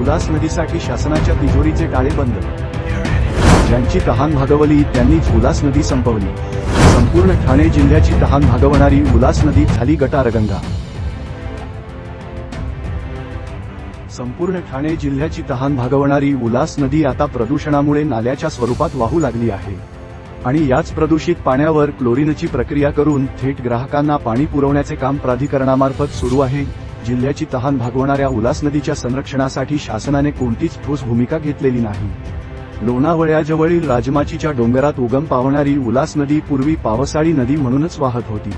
उदास नदीसाठी शासनाच्या तिजोरीचे टाळे बंद. ज्यांची तहान भागवली त्यांनीच उल्हास नदी संपवली. संपूर्ण ठाणे जिल्ह्याची तहान भागवणारी उल्हास नदी झाली गटारगंगा. संपूर्ण ठाणे जिल्ह्याची तहान भागवणारी उल्हास नदी आता प्रदूषणामुळे नाल्याच्या स्वरूपात वाहू लागली आहे. आणि याच प्रदूषित पाण्यावर क्लोरीनची प्रक्रिया करून थेट ग्राहकांना पाणी पुरवण्याचे काम प्राधिकरणामार्फत सुरू आहे. जिल्ह्याची तहान भागवणाऱ्या उल्हास नदीच्या संरक्षणासाठी शासनाने कोणतीच ठोस भूमिका घेतलेली नाही. लोणावळ्याजवळील राजमाचीच्या डोंगरात उगम पावणारी उल्हास नदी पूर्वी पावसाळी नदी म्हणूनच वाहत होती.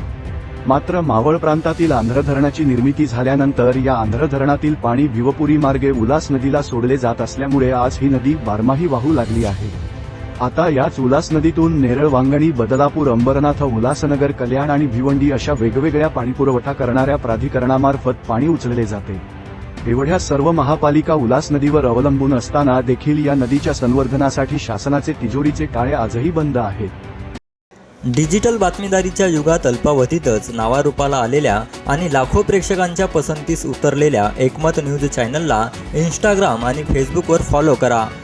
मात्र मावळ प्रांतातील आंध्र धरणाची निर्मिती झाल्यानंतर या आंध्र धरणातील पाणी भिवपुरी मार्गे उल्हास नदीला सोडले जात असल्यामुळे आज ही नदी बारमाही वाहू लागली आहे. आता याच उल्हास नदीतून नेरळ वांगणी बदलापूर अंबरनाथ उल्हासनगर कल्याण आणि भिवंडी अशा वेगवेगळ्या पाणीपुरवठा करणाऱ्या प्राधिकरणामार्फत पाणी उचलले जाते. एवढ्या सर्व महापालिका उल्हास नदीवर अवलंबून असताना देखील या नदीच्या संवर्धनासाठी शासनाचे तिजोरीचे टाळे आजही बंद आहेत. डिजिटल बातमीदारीच्या युगात अल्पावधीतच नावारूपाला आलेल्या आणि लाखो प्रेक्षकांच्या पसंतीस उतरलेल्या एकमत न्यूज चॅनलला इंस्टाग्राम आणि फेसबुकवर फॉलो करा.